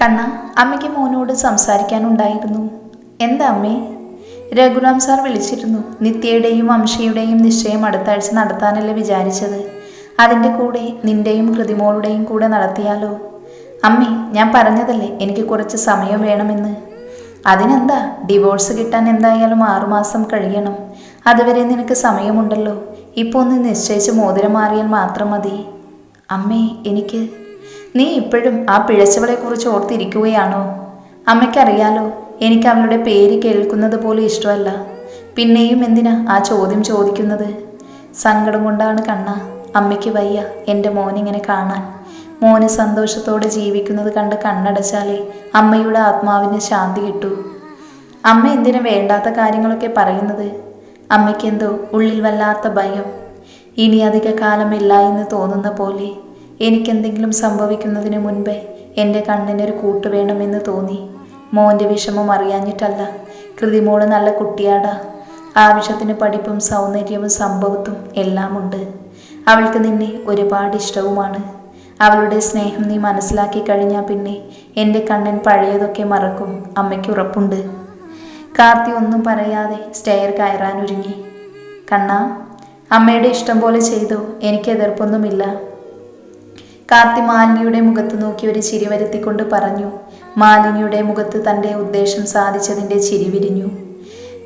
കണ്ണ അമ്മയ്ക്ക് മോനോട് സംസാരിക്കാനുണ്ടായിരുന്നു. എന്താ അമ്മേ? രഘുറാം സാർ വിളിച്ചിരുന്നു. നിത്യയുടെയും അംശയുടെയും നിശ്ചയം അടുത്താഴ്ച നടത്താനല്ലേ വിചാരിച്ചത്? അതിന്റെ കൂടെ നിന്റെയും കൃതിമോളുടെയും കൂടെ നടത്തിയാലോ? അമ്മേ ഞാൻ പറഞ്ഞതല്ലേ എനിക്ക് കുറച്ച് സമയം വേണമെന്ന്. അതിനെന്താ? ഡിവോഴ്സ് കിട്ടാൻ എന്തായാലും ആറുമാസം കഴിയണം. അതുവരെ നിനക്ക് സമയമുണ്ടല്ലോ. ഇപ്പോൾ ഒന്ന് നിശ്ചയിച്ച് മോതിരം മാറിയാൽ മാത്രം മതി. അമ്മേ എനിക്ക് നീ ഇപ്പോഴും ആ പിഴച്ചവളെ കുറിച്ച് ഓർത്തിരിക്കുകയാണോ? അമ്മയ്ക്കറിയാലോ എനിക്ക് അവളുടെ പേര് കേൾക്കുന്നത് പോലും ഇഷ്ടമല്ല. പിന്നെയും എന്തിനാ ആ ചോദ്യം ചോദിക്കുന്നത്? സങ്കടം കൊണ്ടാണ് കണ്ണ അമ്മയ്ക്ക് വയ്യ എന്റെ മോനിങ്ങനെ കാണാൻ. മോന് സന്തോഷത്തോടെ ജീവിക്കുന്നത് കണ്ട് കണ്ണടച്ചാലേ അമ്മയുടെ ആത്മാവിന് ശാന്തി കിട്ടൂ. അമ്മ എന്തിനു വേണ്ടാത്ത കാര്യങ്ങളൊക്കെ പറയുന്നത്? അമ്മയ്ക്കെന്തോ ഉള്ളിൽ വല്ലാത്ത ഭയം. ഇനി അധിക കാലമില്ല എന്ന് തോന്നുന്ന പോലെ എനിക്കെന്തെങ്കിലും സംഭവിക്കുന്നതിന് മുൻപേ എന്റെ കണ്ണിനൊരു കൂട്ട് വേണമെന്ന് തോന്നി. മോന്റെ വിഷമം അറിയാഞ്ഞിട്ടല്ല. കൃതിമോൾ നല്ല കുട്ടിയാടാ. ആവശ്യത്തിന് പഠിപ്പും സൗന്ദര്യവും സംഭവത്തും എല്ലാമുണ്ട്. അവൾക്ക് നിന്നെ ഒരുപാട് ഇഷ്ടവുമാണ്. അവളുടെ സ്നേഹം നീ മനസ്സിലാക്കി കഴിഞ്ഞാൽ പിന്നെ എന്റെ കണ്ണൻ പഴയതൊക്കെ മറക്കും. അമ്മയ്ക്ക് ഉറപ്പുണ്ട്. കാർത്തി ഒന്നും പറയാതെ സ്റ്റെയർ കയറാനൊരുങ്ങി കണ്ണ അമ്മയുടെ ഇഷ്ടം പോലെ ചെയ്തോ. എനിക്ക് എതിർപ്പൊന്നുമില്ല. കാർത്തി മാലിനിയുടെ മുഖത്ത് നോക്കി ഒരു ചിരി വരുത്തിക്കൊണ്ട് പറഞ്ഞു മാലിനിയുടെ മുഖത്ത് തന്റെ ഉദ്ദേശം സാധിച്ചതിന്റെ ചിരി വിരിഞ്ഞു.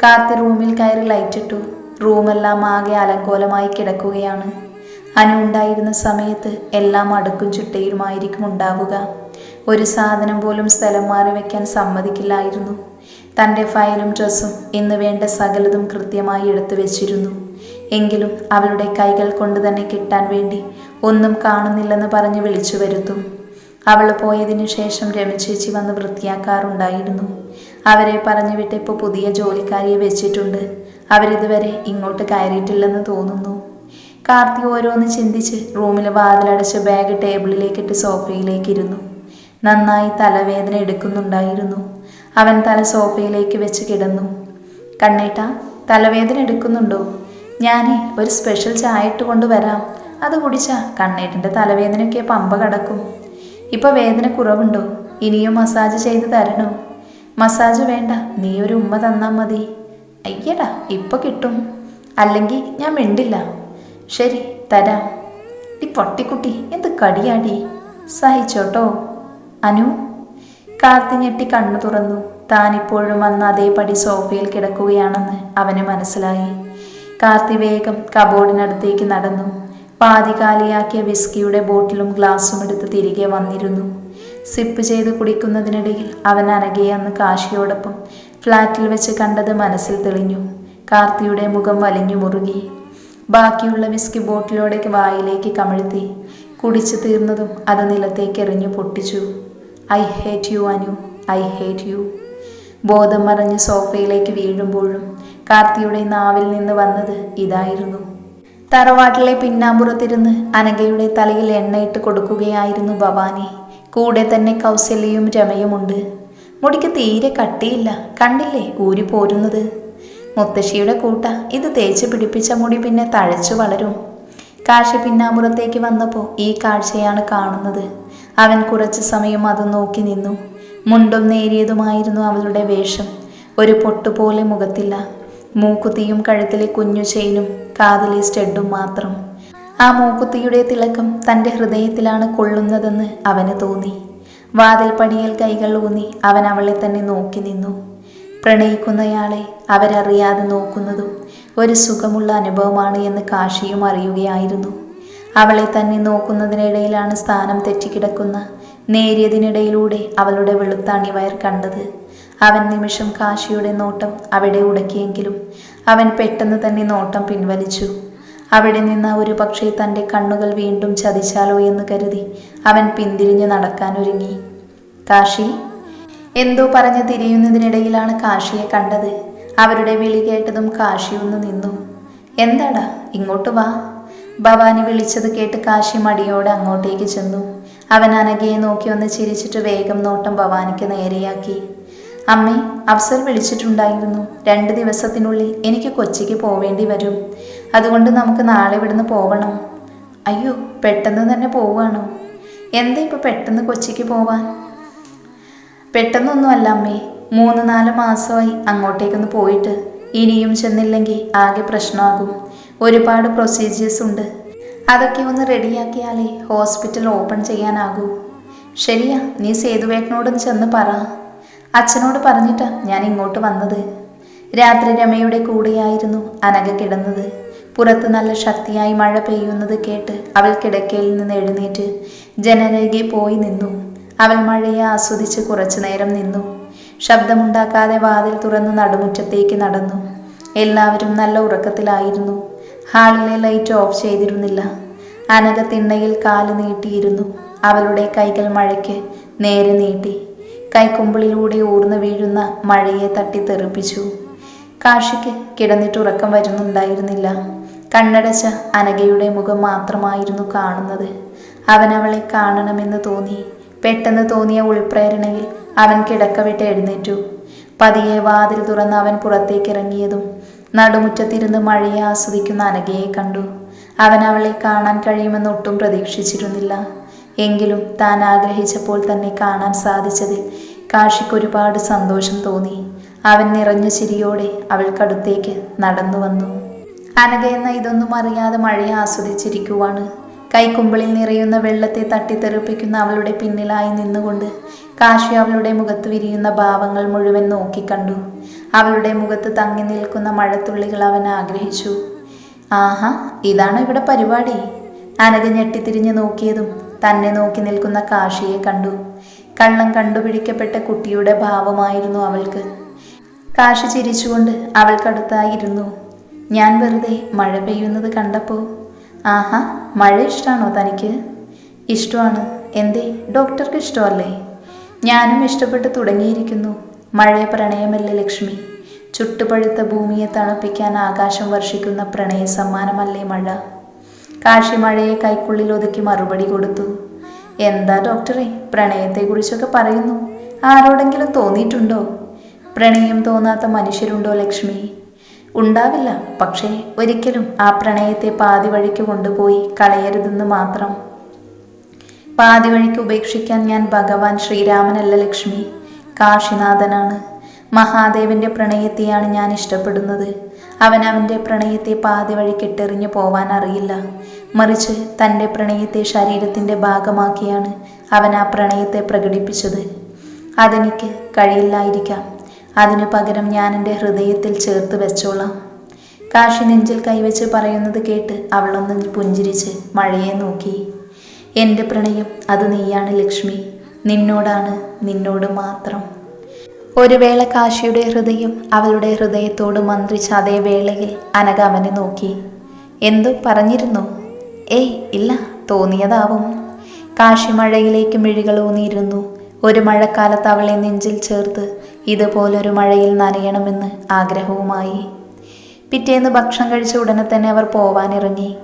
കാർത്തി റൂമിൽ കയറി ലൈറ്റിട്ടു. റൂമെല്ലാം ആകെ അലങ്കോലമായി കിടക്കുകയാണ്. അനു ഉണ്ടായിരുന്ന സമയത്ത് എല്ലാം അടുക്കും ചുട്ടയിലുമായിരിക്കും ഉണ്ടാവുക. ഒരു സാധനം പോലും സ്ഥലം മാറി വയ്ക്കാൻ സമ്മതിക്കില്ലായിരുന്നു. തന്റെ ഫയലും ഡ്രസ്സും ഇന്ന് വേണ്ട സകലതും കൃത്യമായി എടുത്തു വെച്ചിരുന്നു. എങ്കിലും അവളുടെ കൈകൾ കൊണ്ട് തന്നെ കിട്ടാൻ വേണ്ടി ഒന്നും കാണുന്നില്ലെന്ന് പറഞ്ഞ് വിളിച്ചു വരുത്തും. അവൾ പോയതിനു ശേഷം രമചേച്ചി വന്ന് വൃത്തിയാക്കാറുണ്ടായിരുന്നു. അവരെ പറഞ്ഞു വിട്ടിപ്പോൾ പുതിയ ജോലിക്കാരിയെ വെച്ചിട്ടുണ്ട്. അവരിതുവരെ ഇങ്ങോട്ട് കയറിയിട്ടില്ലെന്ന് തോന്നുന്നു. കാർത്തി ഓരോന്ന് ചിന്തിച്ച് റൂമിൽ വാതിലടച്ച് ബാഗ് ടേബിളിലേക്കിട്ട് സോഫയിലേക്ക് ഇരുന്നു നന്നായി തലവേദന എടുക്കുന്നുണ്ടായിരുന്നു. അവൻ തല സോഫയിലേക്ക് വെച്ച് കിടന്നു. കണ്ണേട്ട തലവേദന എടുക്കുന്നുണ്ടോ? ഞാൻ ഒരു സ്പെഷ്യൽ ചായ ഇട്ട് കൊണ്ടുവരാം അത് കുടിച്ചാ കണ്ണേറ്റിന്റെ തലവേദനയൊക്കെ പമ്പ കടക്കും. ഇപ്പോൾ വേദന കുറവുണ്ടോ? ഇനിയും മസാജ് ചെയ്ത് തരണോ? മസാജ് വേണ്ട നീ ഒരു ഉമ്മ തന്നാൽ മതി. അയ്യടാ ഇപ്പം കിട്ടും. അല്ലെങ്കിൽ ഞാൻ മിണ്ടില്ല. ശരി തരാം. ഈ പൊട്ടിക്കുട്ടി എന്ത് കടിയാടി? സഹിച്ചോട്ടോ. അനു? കാത്തി ഞെട്ടി കണ്ണു തുറന്നു. താനിപ്പോഴും വന്ന് അതേപടി സോഫയിൽ കിടക്കുകയാണെന്ന് അവന് മനസ്സിലായി. കാർത്തി വേഗം കബോർഡിനടുത്തേക്ക് നടന്നു. പാതി കാലിയാക്കിയ വിസ്കിയുടെ ബോട്ടിലും ഗ്ലാസും എടുത്ത് തിരികെ വന്നിരുന്നു. സിപ്പ് ചെയ്ത് കുടിക്കുന്നതിനിടയിൽ അവൻ അനഘയെ കാശിയോടൊപ്പം ഫ്ലാറ്റിൽ വെച്ച് കണ്ടത് മനസ്സിൽ തെളിഞ്ഞു. കാർത്തിയുടെ മുഖം വലിഞ്ഞു മുറുകി. ബാക്കിയുള്ള വിസ്കി ബോട്ടിലോടേക്ക് വായിലേക്ക് കമിഴ്ത്തി. കുടിച്ചു തീർന്നതും അത് നിലത്തേക്ക് എറിഞ്ഞു പൊട്ടിച്ചു. I hate you Anu. I hate you. ബോധം മറിഞ്ഞ് സോഫയിലേക്ക് വീഴുമ്പോഴും കാർത്തിയുടെ നാവിൽ നിന്ന് വന്നത് ഇതായിരുന്നു. തറവാട്ടിലെ പിന്നാമ്പുറത്തിരുന്ന് അനഘയുടെ തലയിൽ എണ്ണയിട്ട് കൊടുക്കുകയായിരുന്നു ഭവാനി. കൂടെ തന്നെ കൗസല്യയും രമയുമുണ്ട്. മുടിക്ക് തീരെ കട്ടിയില്ല. കണ്ടില്ലേ ഊരി പോരുന്നത്? മുത്തശ്ശിയുടെ കൂട്ട ഇത് തേച്ച് പിടിപ്പിച്ച മുടി പിന്നെ തഴച്ചു വളരും. കാഴ്ച പിന്നാമ്പുറത്തേക്ക് വന്നപ്പോൾ ഈ കാഴ്ചയാണ് കാണുന്നത്. അവൻ കുറച്ച് സമയം അത് നോക്കി നിന്നു. മുണ്ടും നേരിയതുമായിരുന്നു അവളുടെ വേഷം. ഒരു പൊട്ടുപോലെ മുഖത്തില്ല. മൂക്കുത്തിയും കഴുത്തിലെ കുഞ്ഞു ചെയിനും കാതിലെ സ്റ്റെഡും മാത്രം. ആ മൂക്കുത്തിയുടെ തിളക്കം തന്റെ ഹൃദയത്തിലാണ് കൊള്ളുന്നതെന്ന് അവന് തോന്നി. വാതിൽപ്പടിയിൽ കൈകൾ ഊന്നി അവൻ അവളെ തന്നെ നോക്കി നിന്നു. പ്രണയിക്കുന്നയാളെ അവരറിയാതെ നോക്കുന്നതും ഒരു സുഖമുള്ള അനുഭവമാണ് എന്ന് കാശിയും അറിയുകയായിരുന്നു. അവളെ തന്നെ നോക്കുന്നതിനിടയിലാണ് സ്ഥാനം തെറ്റിക്കിടക്കുന്ന നേരിയതിനിടയിലൂടെ അവളുടെ വെളുത്താണി വയർ കണ്ടത്. അവൻ നിമിഷം കാശിയുടെ നോട്ടം അവിടെ ഉടക്കിയെങ്കിലും അവൻ പെട്ടെന്ന് തന്നെ നോട്ടം പിൻവലിച്ചു. അവിടെ നിന്ന് ഒരു പക്ഷേ തന്റെ കണ്ണുകൾ വീണ്ടും ചതിച്ചാലോ എന്ന് കരുതി അവൻ പിന്തിരിഞ്ഞു നടക്കാനൊരുങ്ങി കാശി എന്തോ പറഞ്ഞ് തിരിയുന്നതിനിടയിലാണ് കാശിയെ കണ്ടത്. അവരുടെ വിളി കേട്ടതും കാശി ഒന്ന് നിന്നു. എന്താടാ ഇങ്ങോട്ട് വാ. ഭവാനി വിളിച്ചത് കേട്ട് കാശി മടിയോടെ അങ്ങോട്ടേക്ക് ചെന്നു. അവൻ അനഘയെ നോക്കി ഒന്ന് ചിരിച്ചിട്ട് വേഗം നോട്ടം ഭവാനിക്ക് നേരെയാക്കി. അമ്മേ അഫ്സർ വിളിച്ചിട്ടുണ്ടായിരുന്നു. രണ്ട് ദിവസത്തിനുള്ളിൽ എനിക്ക് കൊച്ചിക്ക് പോവേണ്ടി വരും. അതുകൊണ്ട് നമുക്ക് നാളെ ഇവിടുന്ന് പോകണം അയ്യോ പെട്ടെന്ന് തന്നെ പോവാണോ? എന്താ ഇപ്പോൾ പെട്ടെന്ന് കൊച്ചിക്ക് പോവാൻ? പെട്ടെന്നൊന്നുമല്ല അമ്മേ. മൂന്ന് നാല് മാസമായി അങ്ങോട്ടേക്കൊന്ന് പോയിട്ട്. ഇനിയും ചെന്നില്ലെങ്കിൽ ആകെ പ്രശ്നമാകും. ഒരുപാട് പ്രൊസീജിയേഴ്സ് ഉണ്ട്. അതൊക്കെ ഒന്ന് റെഡിയാക്കിയാലേ ഹോസ്പിറ്റൽ ഓപ്പൺ ചെയ്യാനാകൂ. ശരിയാ നീ സേതുവേട്ടനോടൊന്ന് ചെന്ന് പറ. അച്ഛനോട് പറഞ്ഞിട്ടാ ഞാൻ ഇങ്ങോട്ട് വന്നത്. രാത്രി രമയുടെ കൂടെയായിരുന്നു അനഘ കിടന്നത്. പുറത്ത് നല്ല ശക്തിയായി മഴ പെയ്യുന്നത് കേട്ട് അവൾ കിടക്കയിൽ നിന്ന് എഴുന്നേറ്റ് ജനരേഖെ പോയി നിന്നു. അവൾ മഴയെ ആസ്വദിച്ച് കുറച്ചു നേരം നിന്നു. ശബ്ദമുണ്ടാക്കാതെ വാതിൽ തുറന്ന് നടുമുറ്റത്തേക്ക് നടന്നു. എല്ലാവരും നല്ല ഉറക്കത്തിലായിരുന്നു. ഹാളിലെ ലൈറ്റ് ഓഫ് ചെയ്തിരുന്നില്ല. അനക തിണ്ണയിൽ കാൽ നീട്ടിയിരുന്നു. അവളുടെ കൈകൾ മഴയ്ക്ക് നേരെ നീട്ടി. കൈക്കുമ്പിളിലൂടെ ഊർന്നു വീഴുന്ന മഴയെ തട്ടി തട്ടിത്തെറിപ്പിച്ചു കാഷിക്ക് കിടന്നിട്ട് ഉറക്കം വരുന്നുണ്ടായിരുന്നില്ല. കണ്ണടച്ച അനഘയുടെ മുഖം മാത്രമായിരുന്നു കാണുന്നത്. അവൻ അവളെ കാണണമെന്ന് തോന്നി. പെട്ടെന്ന് തോന്നിയ ഉൾപ്രേരണയിൽ അവൻ കിടക്കവിട്ട് എഴുന്നേറ്റു. പതിയെ വാതിൽ തുറന്ന് അവൻ പുറത്തേക്ക് ഇറങ്ങിയതും നടുമുറ്റത്തിരുന്ന് മഴയെ ആസ്വദിക്കുന്ന അനഘയെ കണ്ടു. അവൻ അവളെ കാണാൻ കഴിയുമെന്ന് ഒട്ടും പ്രതീക്ഷിച്ചിരുന്നില്ല. എങ്കിലും താൻ ആഗ്രഹിച്ചപ്പോൾ തന്നെ കാണാൻ സാധിച്ചതിൽ കാശിക്ക് ഒരുപാട് സന്തോഷം തോന്നി. അവൻ നിറഞ്ഞ ചിരിയോടെ അവൾക്കടുത്തേക്ക് നടന്നു വന്നു. അനഘ എന്ന ഇതൊന്നും അറിയാതെ മഴയെ ആസ്വദിച്ചിരിക്കുവാണ്. കൈക്കുമ്പിളിൽ നിറയുന്ന വെള്ളത്തെ തട്ടിത്തെറിപ്പിക്കുന്ന അവളുടെ പിന്നിലായി നിന്നുകൊണ്ട് കാശി അവളുടെ മുഖത്ത് വിരിയുന്ന ഭാവങ്ങൾ മുഴുവൻ നോക്കിക്കണ്ടു. അവളുടെ മുഖത്ത് തങ്ങി നിൽക്കുന്ന മഴത്തുള്ളികൾ അവൻ ആഗ്രഹിച്ചു. ആഹാ ഇതാണ് ഇവിടെ പരിപാടി? അനഘ ഞെട്ടിത്തിരിഞ്ഞു നോക്കിയതും തന്നെ നോക്കി നിൽക്കുന്ന കാശിയെ കണ്ടു. കള്ളം കണ്ടുപിടിക്കപ്പെട്ട കുട്ടിയുടെ ഭാവമായിരുന്നു അവൾക്ക്. കാശി ചിരിച്ചുകൊണ്ട് അവൾക്കടുത്തായിരുന്നു. ഞാൻ വെറുതെ മഴ പെയ്യുന്നത് കണ്ടപ്പോൾ ആഹാ മഴ ഇഷ്ടമാണോ തനിക്ക്? ഇഷ്ടമാണ്. എന്തേ ഡോക്ടർക്ക് ഇഷ്ടമല്ലേ? ഞാനും ഇഷ്ടപ്പെട്ട് തുടങ്ങിയിരിക്കുന്നു. മഴയെ പ്രണയമല്ലേ ലക്ഷ്മി? ചുട്ടുപഴുത്ത ഭൂമിയെ തണുപ്പിക്കാൻ ആകാശം വർഷിക്കുന്ന പ്രണയ സമ്മാനമല്ലേ മഴ? കാശി മഴയെ കൈക്കുള്ളിൽ ഒതുക്കി മറുപടി കൊടുത്തു. എന്താ ഡോക്ടറെ പ്രണയത്തെക്കുറിച്ചൊക്കെ പറയുന്നു. ആരോടെങ്കിലും തോന്നിയിട്ടുണ്ടോ? പ്രണയം തോന്നാത്ത മനുഷ്യരുണ്ടോ ലക്ഷ്മി? ഉണ്ടാവില്ല. പക്ഷേ ഒരിക്കലും ആ പ്രണയത്തെ പാതി വഴിക്ക് കൊണ്ടുപോയി കളയരുതെന്ന് മാത്രം. പാതി വഴിക്ക് ഉപേക്ഷിക്കാൻ ഞാൻ ഭഗവാൻ ശ്രീരാമനല്ല ലക്ഷ്മി. കാശിനാഥനാണ്. മഹാദേവന്റെ പ്രണയത്തെയാണ് ഞാൻ ഇഷ്ടപ്പെടുന്നത്. അവൻ അവന്റെ പ്രണയത്തെ പാതി വഴി കെട്ടെറിഞ്ഞു പോവാൻ അറിയില്ല. മറിച്ച് തന്റെ പ്രണയത്തെ ശരീരത്തിന്റെ ഭാഗമാക്കിയാണ് അവൻ ആ പ്രണയത്തെ പ്രകടിപ്പിച്ചത്. അതെനിക്ക് കഴിയില്ലായിരിക്കാം. അതിനു പകരം ഞാൻ എന്റെ ഹൃദയത്തിൽ ചേർത്ത് വെച്ചോളാം. കാശി നെഞ്ചിൽ കൈവച്ച് പറയുന്നത് കേട്ട് അവളൊന്ന് പുഞ്ചിരിച്ച് മഴയെ നോക്കി. എന്റെ പ്രണയം അത് നീയാണ് ലക്ഷ്മി. നിന്നോടാണ് നിന്നോട് മാത്രം. ഒരു വേള കാശിയുടെ ഹൃദയം അവളുടെ ഹൃദയത്തോട് മന്ത്രിച്ച അതേ വേളയിൽ അനഘ അവനെ നോക്കി. എന്തോ പറഞ്ഞിരുന്നു? ഏയ് ഇല്ല തോന്നിയതാവും. കാശി മഴയിലേക്ക് മിഴികൾ ഊന്നിയിരുന്നു. ഒരു മഴക്കാലത്ത് അവളെ നെഞ്ചിൽ ചേർത്ത് ഇതുപോലൊരു മഴയിൽ നനയണമെന്ന് ആഗ്രഹവുമായി. പിറ്റേന്ന് ഭക്ഷണം കഴിച്ച ഉടനെ തന്നെ അവർ പോവാനിറങ്ങി.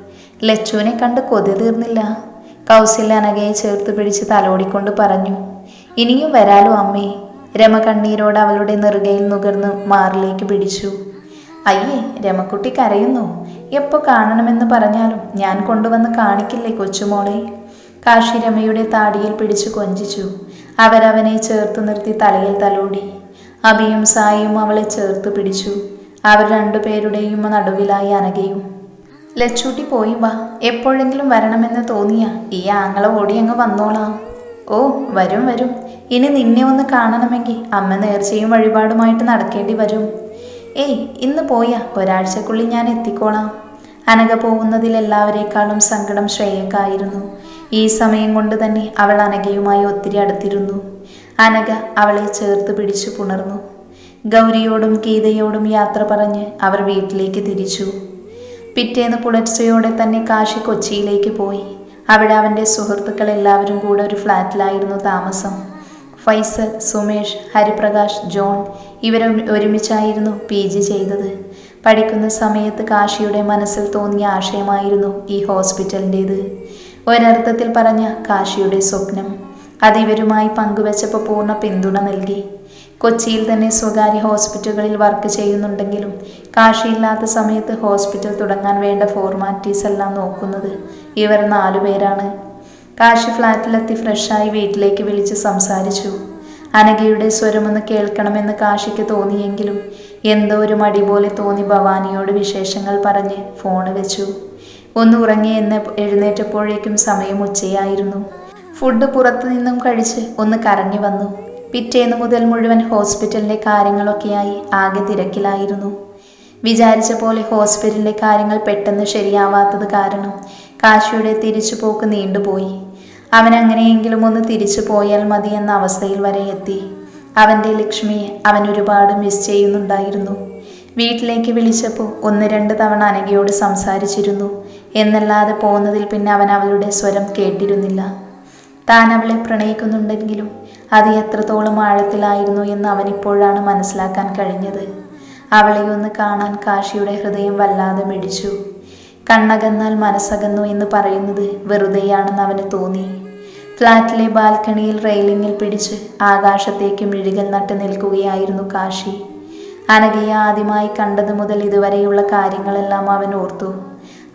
ലച്ചുവിനെ കണ്ട് കൊതി തീർന്നില്ല. കൗസല്യ അനഘയെ ചേർത്ത് പിടിച്ച് തലോടിക്കൊണ്ട് പറഞ്ഞു ഇനിയും വരാലോ അമ്മേ. രമ കണ്ണീരോട് അവളുടെ നെറുകയിൽ നുകർന്ന് മാറിലേക്ക് പിടിച്ചു. അയ്യേ രമക്കുട്ടി കരയുന്നു. എപ്പോൾ കാണണമെന്ന് പറഞ്ഞാലും ഞാൻ കൊണ്ടുവന്ന് കാണിക്കില്ലേ കൊച്ചുമോളെ? കാശി രമയുടെ താടിയിൽ പിടിച്ചു കൊഞ്ചിച്ചു. അവരവനെ ചേർത്ത് നിർത്തി തലയിൽ തലോടി. അബിയും സായിയും അവളെ ചേർത്ത് പിടിച്ചു. അവർ രണ്ടുപേരുടെയും നടുവിലായി അനകയും ലച്ചൂട്ടി പോയി വാ എപ്പോഴെങ്കിലും വരണമെന്ന് തോന്നിയ ഈ ആങ്ങള ഓടി അങ്ങ് വന്നോളാം. ഓ വരും വരും. ഇനി നിന്നെ ഒന്ന് കാണണമെങ്കിൽ അമ്മ നേർച്ചയും വഴിപാടുമായിട്ട് നടക്കേണ്ടി വരും. ഏയ് ഇന്ന് പോയാ ഒരാഴ്ചക്കുള്ളിൽ ഞാൻ എത്തിക്കോളാം. അനഘ പോകുന്നതിൽ എല്ലാവരേക്കാളും സങ്കടം ശ്രേയക്കായിരുന്നു ഈ സമയം കൊണ്ട് തന്നെ അവൾ അനഘയുമായി ഒത്തിരി അടുത്തിരുന്നു. അനഘ അവളെ ചേർത്ത് പിടിച്ചു പുണർന്നു. ഗൗരിയോടും ഗീതയോടും യാത്ര പറഞ്ഞ് അവർ വീട്ടിലേക്ക് തിരിച്ചു. പിറ്റേന്ന് പുലർച്ചയോടെ തന്നെ കാശി കൊച്ചിയിലേക്ക് പോയി. അവിടെ അവന്റെ സുഹൃത്തുക്കൾ എല്ലാവരും കൂടെ ഒരു ഫ്ലാറ്റിലായിരുന്നു താമസം. ഫൈസൽ സുമേഷ് ഹരിപ്രകാശ് ജോൺ ഇവർ ഒരുമിച്ചായിരുന്നു പി ജി ചെയ്തത്. പഠിക്കുന്ന സമയത്ത് കാശിയുടെ മനസ്സിൽ തോന്നിയ ആശയമായിരുന്നു ഈ ഹോസ്പിറ്റലിന്റേത് ഒരർത്ഥത്തിൽ പറഞ്ഞ കാശിയുടെ സ്വപ്നം. അതിവരുമായി പങ്കുവച്ചപ്പോൾ പൂർണ പിന്തുണ നൽകി. കൊച്ചിയിൽ തന്നെ സ്വകാര്യ ഹോസ്പിറ്റലുകളിൽ വർക്ക് ചെയ്യുന്നുണ്ടെങ്കിലും കാശിയില്ലാത്ത സമയത്ത് ഹോസ്പിറ്റൽ തുടങ്ങാൻ വേണ്ട ഫോർമാലിറ്റീസ് എല്ലാം നോക്കുന്നത് ഇവർ നാലുപേരാണ് കാശി ഫ്ലാറ്റിലെത്തി ഫ്രഷായി വീട്ടിലേക്ക് വിളിച്ച് സംസാരിച്ചു. അനഘയുടെ സ്വരമൊന്ന് കേൾക്കണമെന്ന് കാശിക്ക് തോന്നിയെങ്കിലും എന്തോ ഒരു മടി പോലെ തോന്നി ഭവാനിയോട് വിശേഷങ്ങൾ പറഞ്ഞ് ഫോണ് വെച്ചു. ഒന്ന് ഉറങ്ങി എന്ന് എഴുന്നേറ്റപ്പോഴേക്കും സമയം ഉച്ചയായിരുന്നു. ഫുഡ് പുറത്തു നിന്നും കഴിച്ച് ഒന്ന് കറങ്ങി വന്നു. പിറ്റേന്ന് മുതൽ മുഴുവൻ ഹോസ്പിറ്റലിലെ കാര്യങ്ങളൊക്കെയായി ആകെ തിരക്കിലായിരുന്നു. വിചാരിച്ച പോലെ ഹോസ്പിറ്റലിലെ കാര്യങ്ങൾ പെട്ടെന്ന് ശരിയാവാത്തത് കാരണം കാശിയുടെ തിരിച്ചുപോക്ക് നീണ്ടുപോയി. അവൻ അങ്ങനെയെങ്കിലും ഒന്ന് തിരിച്ചു പോയാൽ മതി എന്ന അവസ്ഥയിൽ വരെ എത്തി. അവന്റെ ലക്ഷ്മിയെ അവൻ ഒരുപാട് മിസ് ചെയ്യുന്നുണ്ടായിരുന്നു. വീട്ടിലേക്ക് വിളിച്ചപ്പോൾ ഒന്ന് രണ്ട് തവണ അനഘയോട് സംസാരിച്ചിരുന്നു. എന്നല്ലാതെ പോകുന്നതിൽ പിന്നെ അവൻ അവളുടെ സ്വരം കേട്ടിരുന്നില്ല. താൻ അവളെ പ്രണയിക്കുന്നുണ്ടെങ്കിലും അത് എത്രത്തോളം ആഴത്തിലായിരുന്നു എന്ന് അവനിപ്പോഴാണ് മനസ്സിലാക്കാൻ കഴിഞ്ഞത്. അവളെ ഒന്ന് കാണാൻ കാശിയുടെ ഹൃദയം വല്ലാതെ മിടിച്ചു. കണ്ണകന്നാൽ മനസ്സകന്നു എന്ന് പറയുന്നത് വെറുതെയാണെന്ന് അവന് തോന്നി. ഫ്ലാറ്റിലെ ബാൽക്കണിയിൽ റെയിലിങ്ങിൽ പിടിച്ച് ആകാശത്തേക്ക് മിഴികൾ നട്ട് നിൽക്കുകയായിരുന്നു കാശി. അനഘയെ ആദ്യമായി കണ്ടതു മുതൽ ഇതുവരെയുള്ള കാര്യങ്ങളെല്ലാം അവൻ ഓർത്തു.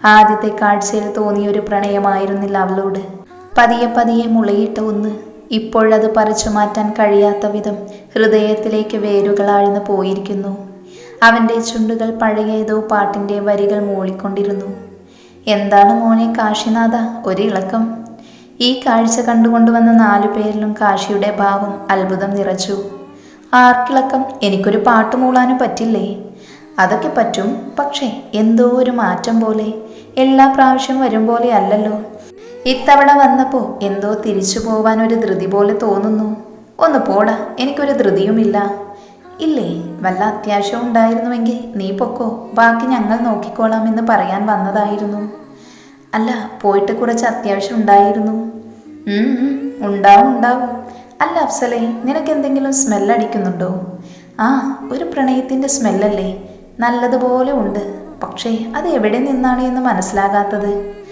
ആദ്യത്തെ കാഴ്ചയിൽ തോന്നിയൊരു പ്രണയമായിരുന്നില്ല അവളോട്. പതിയെ പതിയെ മുളയിട്ട ഒന്ന് ഇപ്പോഴത് പറിച്ചു മാറ്റാൻ കഴിയാത്ത വിധം ഹൃദയത്തിലേക്ക് വേരുകൾ ആഴ്ന്നു പോയിരിക്കുന്നു. അവന്റെ ചുണ്ടുകൾ പഴയ ഏതോ പാട്ടിന്റെ വരികൾ മൂളിക്കൊണ്ടിരുന്നു. എന്താണ് മോനെ കാശിനാഥ? ഒരിളക്കം. ഈ കാഴ്ച കണ്ടുകൊണ്ടുവന്ന നാലു പേരിലും കാശിയുടെ ഭാവം അത്ഭുതം നിറച്ചു. ആർക്കിളക്കം? എനിക്കൊരു പാട്ട് മൂളാനും പറ്റില്ലേ? അതൊക്കെ പറ്റും പക്ഷേ എന്തോ ഒരു മാറ്റം പോലെ. എല്ലാ പ്രാവശ്യം വരും പോലെ അല്ലല്ലോ. ഇത്തവണ വന്നപ്പോൾ എന്തോ തിരിച്ചു പോവാൻ ഒരു ധൃതി പോലെ തോന്നുന്നു. ഒന്ന് പോടാ എനിക്കൊരു ധൃതിയുമില്ല. ഇല്ലേ വല്ല അത്യാവശ്യം ഉണ്ടായിരുന്നുവെങ്കിൽ നീ പൊക്കോ ബാക്കി ഞങ്ങൾ നോക്കിക്കോളാം എന്ന് പറയാൻ വന്നതായിരുന്നു. അല്ല പോയിട്ട് കുറച്ച് അത്യാവശ്യം ഉണ്ടായിരുന്നു. ഉണ്ടാവും ഉണ്ടാവും. അല്ല അഫ്സലേ നിനക്ക് എന്തെങ്കിലും സ്മെൽ അടിക്കുന്നുണ്ടോ? ആ ഒരു പ്രണയത്തിന്റെ സ്മെല്ലല്ലേ നല്ലതുപോലെ ഉണ്ട്. പക്ഷേ അത് എവിടെ നിന്നാണ് എന്ന് മനസ്സിലാകാത്തത്?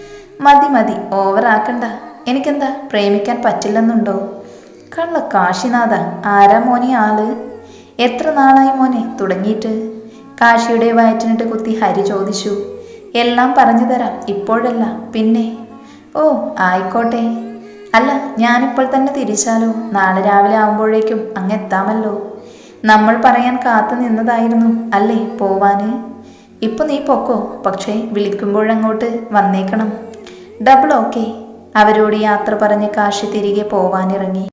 മതി മതി. ഓവറാക്കണ്ട എനിക്കെന്താ? പ്രേമിക്കാൻ പറ്റില്ലെന്നുണ്ടോ? കള്ള കാശിനാഥ ആരാ മോനെ ആൾ? എത്ര നാളായി മോനെ തുടങ്ങിയിട്ട്? കാശിയുടെ വയറ്റിനിട്ട് കുത്തി ഹരി ചോദിച്ചു. എല്ലാം പറഞ്ഞു തരാം ഇപ്പോഴല്ല പിന്നെ. ഓ ആയിക്കോട്ടെ. അല്ല ഞാനിപ്പോൾ തന്നെ തിരിച്ചാലോ? നാളെ രാവിലെ ആകുമ്പോഴേക്കും അങ്ങ് എത്താമല്ലോ. നമ്മൾ പറയാൻ കാത്തു നിന്നതായിരുന്നു അല്ലേ പോവാന്? ഇപ്പൊ നീ പൊക്കോ? പക്ഷേ വിളിക്കുമ്പോഴങ്ങോട്ട് വന്നേക്കണം. Double okay. അവരോട് യാത്ര പറഞ്ഞ് കാശി തിരികെ പോവാനിറങ്ങി.